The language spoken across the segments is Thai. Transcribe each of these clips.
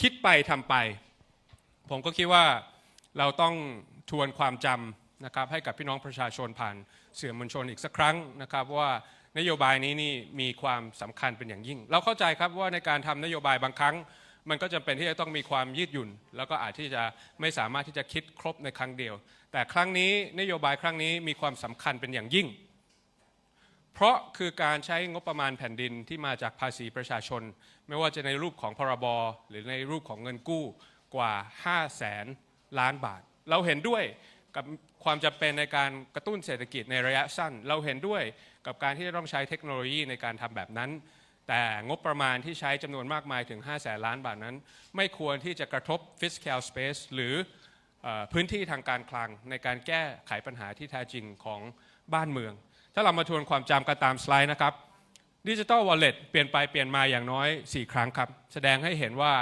คิดไปทำไป ผมก็คิดว่าเราต้องทวนความจำนะครับให้กับพี่น้องประชาชนผ่านสื่อมวลชนอีกสักครั้งนะครับ ว่านโยบายนี้นี่มีความสำคัญเป็นอย่างยิ่ง เราเข้าใจครับว่าในการทำนโยบายบางครั้ง มันก็จำเป็นที่จะต้องมีความยืดหยุ่น แล้วก็อาจที่จะไม่สามารถที่จะคิดครบในครั้งเดียว แต่ครั้งนี้นโยบายครั้งนี้มีความสำคัญเป็นอย่างยิ่ง เพราะคือการใช้งบประมาณแผ่นดินที่มาจากภาษีประชาชน ไม่ว่าจะในรูปของพรบหรือในรูปของเงินกู้กว่า 5 0 0แสนล้านบาท เราเห็นด้วยกับความจำเป็นในการกระตุ้นเศรษฐกิจในระยะสั้น เราเห็นด้วยกับการที่จะต้องใช้เทคโนโลยีในการทำแบบนั้น แต่งบประมาณที่ใช้จำนวนมากมายถึง 5 0 0แสนล้านบาทนั้น ไม่ควรที่จะกระทบ fiscal space หรืออพื้นที่ทางการคลังในการแก้ไขปัญหาที่แท้จริงของ บ้านเมือง ถ้าเรามาทวนความจำกันตามสไลด์นะครับดิจิ t a ลวอลเล็ตเปลี่ยนไปเปลี่ยนมาอย่างน้อย 4 ครั้งครับ แสดงให้เห็นว่า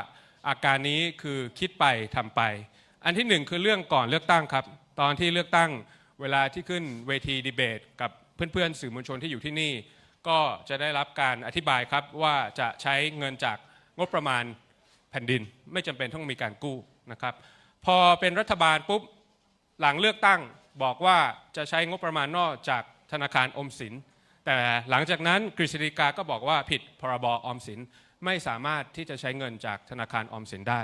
อาการนี้คือคิดไปทำไป อันที่หนึ่งคือเรื่องก่อนเลือกตั้งครับ ตอนที่เลือกตั้งเวลาที่ขึ้นเวทีดีเบต กับเพื่อนๆสื่อมวลชนที่อยู่ที่นี่ ก็จะได้รับการอธิบายครับว่าจะใช้เงินจากงบประมาณแผ่นดิน ไม่จำเป็นต้องมีการกู้นะครับ พอเป็นรัฐบาลปุ๊บหลังเลือกตั้ง บอกว่าจะใช้งบประมาณนอกจากธนาคารอมสิน แต่หลังจากนั้นกฤษฎีกาก็บอกว่าผิดพรบออมสินไม่สามารถที่จะใช้เงินจากธนาคารออมสินได้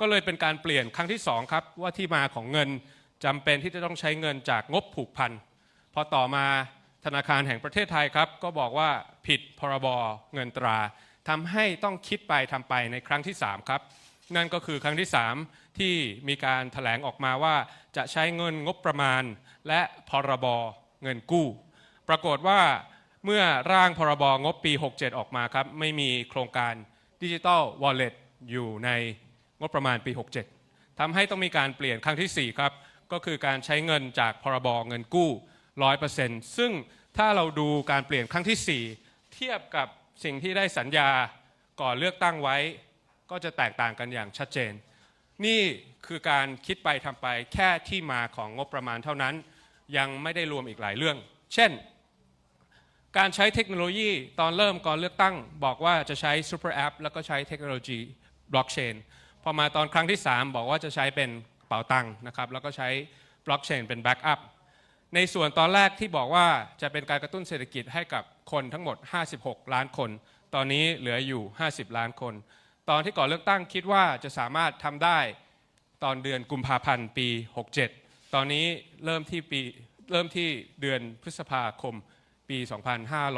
ก็เลยเป็นการเปลี่ยนครั้งที่สองครับว่าที่มาของเงินจำเป็นที่จะต้องใช้เงินจากงบผูกพันพอต่อมาธนาคารแห่งประเทศไทยครับ ก็บอกว่าผิดพรบเงินตราทำให้ต้องคิดไปทำไปในครั้งที่สามครับ นั่นก็คือครั้งที่ 3 ที่มีการถแถลงออกมาว่าจะใช้เงินงบประมาณ และพรบเงินกู้ ปรากฏว่าเมื่อร่างพรบงบปี 67 ออกมาครับไม่มีโครงการดิจิ t a ลวอลเล็ตอยู่ในงบประมาณปี 67ทำให้ต้องมีการเปลี่ยนครั้งทีสี่ 4 ครับ ก็คือการใช้เงินจากพรบเงินกู้ 100%ซึ่งถ้าเราดูการเปลี่ยนครั้งทีสี่4 เทียบกับสิ่งที่ได้สัญญาก่อนเลือกตั้งไว้ ก็จะแตกต่างกันอย่างชัดเจน นี่คือการคิดไปทำไปแค่ที่มาของงบประมาณเท่านั้น ยังไม่ได้รวมอีกหลายเรื่อง เช่น การใช้เทคโนโลยีตอนเริ่มก่อนเลือกตั้ง บอกว่าจะใช้ซูเปอร์แอปแล้วก็ใช้เทคโนโลยีบล็อกเชนพอมาตอนครั้งที่ 3 บอกว่าจะใช้เป็นเป๋าตังค์นะครับแล้วก็ใช้บล็อกเชนเป็นแบ็กอัพในส่วนตอนแรกที่บอกว่าจะเป็นการกระตุ้นเศรษฐกิจให้กับคนทั้งหมด 56 ล้านคน ตอนนี้เหลืออยู่ 50 ล้านคน ตอนที่ก่อนเลือกตั้งคิดว่าจะสามารถทำได้ตอนเดือนกุมภาพันธ์ปี 67 ตอนนี้เริ่มที่ปีเริ่มที่เดือนพฤษภาคมปี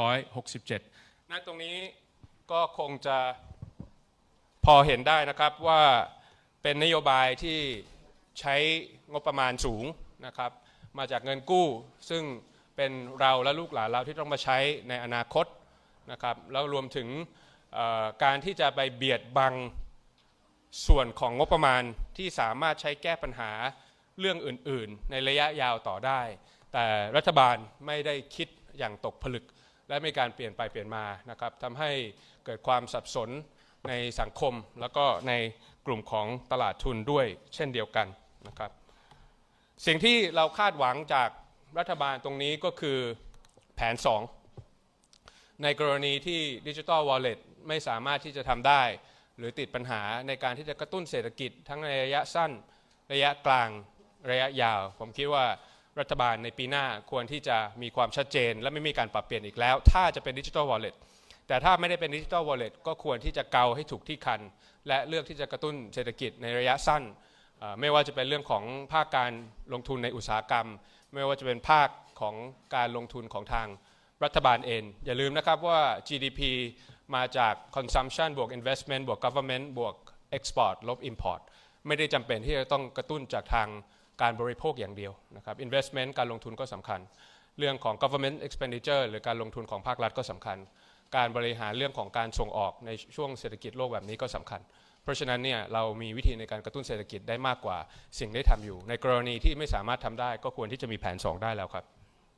2567ณตรงนี้ก็คงจะพอเห็นได้นะครับว่าเป็นนโยบายที่ใช้งบประมาณสูงนะครับ มาจากเงินกู้ซึ่งเป็นเราและลูกหลานเราที่ต้องมาใช้ในอนาคตนะครับแล้วรวมถึง การที่จะไปเบียดบังส่วนของงบประมาณที่สามารถใช้แก้ปัญหาเรื่องอื่น ๆ ในระยะยาวต่อได้ แต่รัฐบาลไม่ได้คิดอย่างตกผลึก และมีการเปลี่ยนไปเปลี่ยนมานะครับทำให้เกิดความสับสนในสังคมแล้วก็ในกลุ่มของตลาดทุนด้วยเช่นเดียวกันนะครับ สิ่งที่เราคาดหวังจากรัฐบาลตรงนี้ก็คือแผน 2 ในกรณีที่ดิจิ t a ลวอลเล็ต ไม่สามารถที่จะทำได้ หรือติดปัญหาในการที่จะกระตุ้นเศรษฐกิจ ทั้งในระยะสั้นระยะกลางระยะยาว ผมคิดว่ารัฐบาลในปีหน้าควรที่จะมีความชัดเจน และไม่มีการปรับเปลี่ยนอีกแล้ว ถ้าจะเป็นดิจิ t a ลวอลเล็ตแต่ถ้าไม่ได้เป็นดิจิ t a ลวอลเล็ตก็ควรที่จะเกาให้ถูกที่คัน และเลือกที่จะกระตุ้นเศรษฐกิจในระยะสั้น ไม่ว่าจะเป็นเรื่องของภาคการลงทุนในอุตสาหกรรม ไม่ว่าจะเป็นภาคของการลงทุนของทางรัฐบาลเองอย่าลืมนะครับว่า GDP มาจาก consumption บวก investment บวก government บวก export ลบ import ไม่ได้จำเป็นที่จะต้องกระตุ้นจากทางการบริโภคอย่างเดียวนะครับ investment การลงทุนก็สำคัญ เรื่องของ government expenditure หรือการลงทุนของภาครัฐก็สำคัญ การบริหารเรื่องของการส่งออกในช่วงเศรษฐกิจโลกแบบนี้ก็สำคัญ เพราะฉะนั้นเนี่ยเรามีวิธีในการกระตุ้นเศรษฐกิจได้มากกว่าสิ่งที่ทำอยู่ ในกรณีที่ไม่สามารถทำได้ก็ควรที่จะมีแผน 2 ได้แล้วครับ